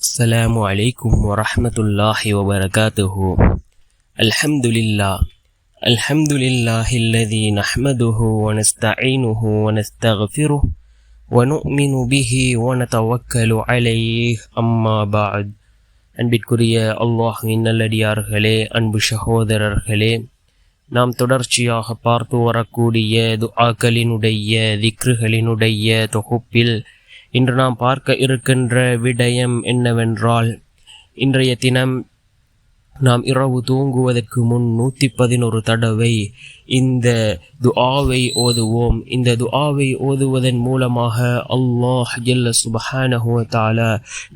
السلام عليكم ورحمة الله وبركاته الحمد لله الحمد لله الذي نحمده ونستعينه ونستغفره ونؤمن به ونتوكل عليه أما بعد அன்பிற்குரிய அல்லாஹின் நல்லடியார்களே அன்பு சகோதரர்களே நாம் தொடர்ச்சியாக பார்த்து வரக்கூடிய துஆக்களினுடைய திக்ருகளினுடைய தொகுப்பில் இன்று நாம் பார்க்க இருக்கின்ற விடயம் என்னவென்றால் இன்றைய தினம் நாம் இரவு தூங்குவதற்கு முன் நூற்றி பதினோரு தடவை இந்த துஆவை ஓதுவோம். இந்த துஆவை ஓதுவதன் மூலமாக அல்லாஹ் ஜல்ல சுபஹானஹுவத்தால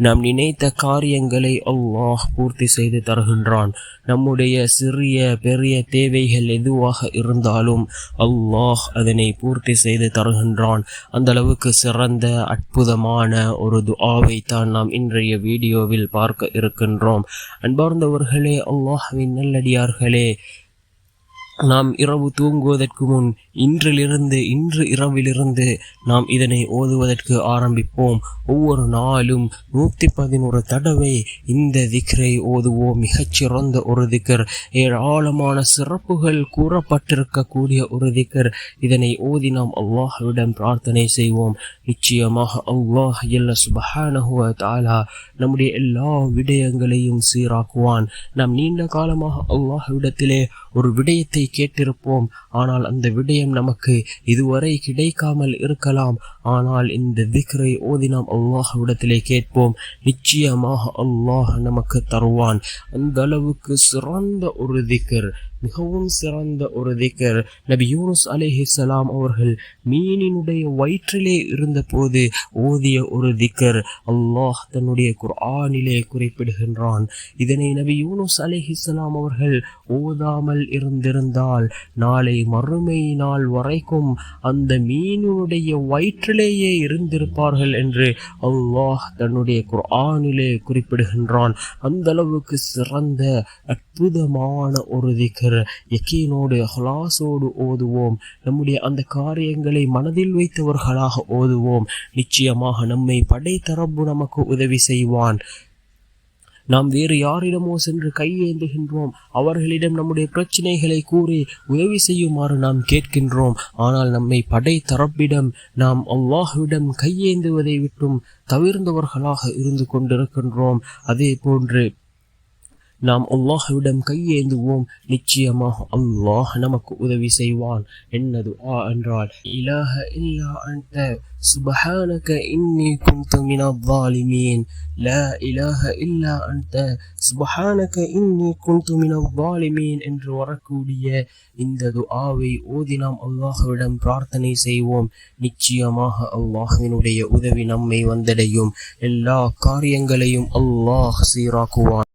நாம் நினைத்த காரியங்களை அல்லாஹ் பூர்த்தி செய்து தருகின்றான். நம்முடைய சிறிய பெரிய தேவைகள் எதுவாக இருந்தாலும் அல்லாஹ் அதனை பூர்த்தி செய்து தருகின்றான். அந்த அளவுக்கு சிறந்த அற்புதமான ஒரு துஆவை தான் நாம் இன்றைய வீடியோவில் பார்க்க இருக்கின்றோம். அன்பார்ந்தவர்களே அல்லாஹ்வின் நல்லடியார்களே நாம் இரவு தூங்குவதற்கு முன் இன்றிலிருந்து இன்று இரவிலிருந்து நாம் இதனை ஓதுவதற்கு ஆரம்பிப்போம். ஒவ்வொரு நாளும் நூற்றி பதினோரு தடவை இந்த திக்ரை ஓதுவோம். மிகச்சிறந்த ஒரு திக்கர் ஏராளமான சிறப்புகள் கூறப்பட்டிருக்கக்கூடிய ஒரு திக்கர் இதனை ஓதி நாம் அல்லாஹ்விடம் பிரார்த்தனை செய்வோம். நிச்சயமாக அல்லாஹ் எல்ல சுபஹானஹுவ தாலா நம்முடைய எல்லா விடயங்களையும் சீராக்குவான். நாம் நீண்ட காலமாக அல்லாஹ்விடத்திலே ஒரு விடயத்தை கேட்டிருப்போம். ஆனால் அந்த விடயம் நமக்கு இதுவரை கிடைக்காமல் இருக்கலாம். ஆனால் இந்த திக்ரை ஓதி நாம் அல்லாஹ்விடத்திலே கேட்போம். நிச்சயமாக அல்லாஹ் நமக்கு தருவான். அந்த அளவுக்கு சிறந்த ஒரு திக்கர் மிகவும் சிறந்த ஒரு திக்கர். நபி யூனுஸ் அலேஹி சலாம் அவர்கள் மீனினுடைய வயிற்றிலே இருந்தபோது ஓதிய ஒரு திக்கர். அல்லாஹ் தன்னுடைய குர்ஆனிலே குறிப்பிடுகின்றான். இதனை நபி யூனுஸ் அலிஹிசலாம் அவர்கள் ஓதாமல் இருந்திருந்தால் நாளை மறுமை நாள் வரைக்கும் அந்த மீனுடைய வயிற்றிலேயே இருந்திருப்பார்கள் என்று அல்லாஹ் தன்னுடைய குர்ஆனிலே குறிப்பிடுகின்றான். அந்த அளவுக்கு சிறந்த அற்புதமான ஒரு திக்கர். யக்கீனோடு ஹலாசோடு ஓதுவோம். நம்முடைய அந்த காரியங்களை மனதில் வைத்தவர்களாக ஓதுவோம். நிச்சயமாக நம்மை படைத்தரப்பு நமக்கு உதவி செய்வான். நாம் வேறு யாரிடமோ சென்று கையேந்துகின்றோம். அவர்களிடம் நம்முடைய பிரச்சனைகளை கூறி உதவி செய்யுமாறு நாம் கேட்கின்றோம். ஆனால் நம்மை படை தரப்பிடம் நாம் அல்லாஹுவிடம் கையேந்துவதை விட்டும் தவிர்ந்தவர்களாக இருந்து கொண்டிருக்கின்றோம். அதே போன்று நாம் அல்லாஹ்விடம் கையேந்துவோம் நிச்சயமாக அல்லாஹ் நமக்கு உதவி செய்வான் என்ன துஆ என்றால் இலாஹ இல்லா அன்த சுபஹானக இன்னி குந்து மினல் ظالمين لا إله إلا أنت சுபஹானக இன்னி குந்து மினல் ظالمين என்று வரக்கூடிய இந்த துஆவை ஓதி நாம் அல்லாஹ்விடம் பிரார்த்தனை செய்வோம் நிச்சயமாக அல்லாஹ்வினுடைய உதவி நம்மை வந்தடையும் எல்லா காரியங்களையும் அல்லாஹ் சீராக்குவான்